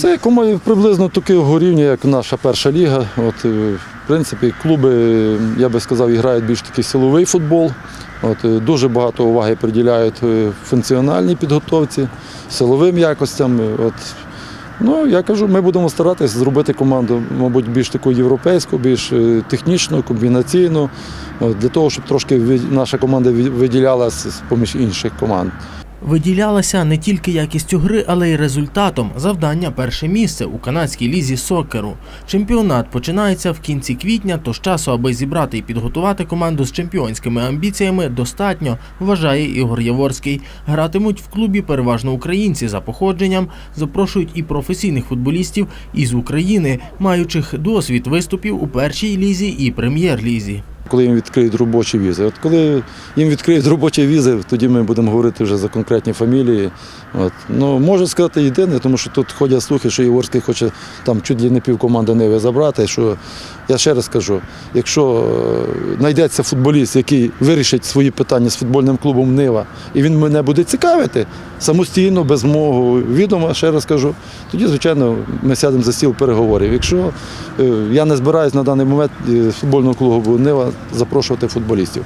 Це приблизно такого рівня, як наша перша ліга. От, е, в принципі, клуби, я би сказав, грають більш такий силовий футбол. От, е, дуже багато уваги приділяють е, функціональній підготовці, силовим якостям. От, ну, я кажу, ми будемо старатися зробити команду, мабуть, більш таку європейську, більш технічну, комбінаційну, для того, щоб трошки наша команда виділялася з поміж інших команд. Виділялася не тільки якістю гри, але й результатом. Завдання перше місце у канадській лізі сокеру. Чемпіонат починається в кінці квітня, тож часу, аби зібрати і підготувати команду з чемпіонськими амбіціями, достатньо, вважає Ігор Яворський. Гратимуть в клубі переважно українці за походженням. Запрошують і професійних футболістів із України, маючих досвід виступів у першій лізі і прем'єр-лізі. Коли їм відкриють робочі візи. От коли їм відкриють робочі візи, тоді ми будемо говорити вже за конкретні фамілії. От. Ну, можу сказати єдине, тому що тут ходять слухи, що Єворський хоче там чуть ли не пів команди Ниви забрати. Що я ще раз кажу, якщо е, знайдеться футболіст, який вирішить свої питання з футбольним клубом Нива, і він мене буде цікавити самостійно, без мого відома, ще раз кажу, тоді, звичайно, ми сядемо за стіл переговорів. Якщо е, я не збираюсь на даний момент е, футбольного клубу Нива запрошувати футболістів.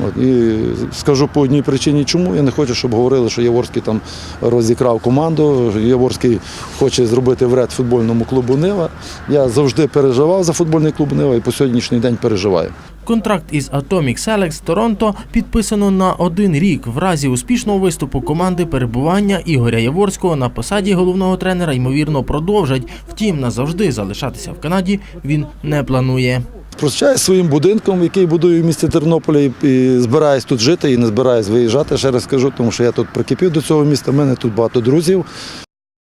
От, і скажу по одній причині, чому я не хочу, щоб говорили, що Яворський там розікрав команду. Яворський хоче зробити вред футбольному клубу Нива. Я завжди переживав за футбольний клуб Нива і по сьогоднішній день переживаю. Контракт із Atomic Selex Торонто підписано на один рік. В разі успішного виступу команди перебування Ігоря Яворського на посаді головного тренера ймовірно продовжать. Втім, назавжди залишатися в Канаді він не планує. Прощаюсь своїм будинком, який будую в місті Тернополі, і збираюсь тут жити і не збираюсь виїжджати. Ще раз кажу, тому що я тут прикипів до цього міста. в мене тут багато друзів.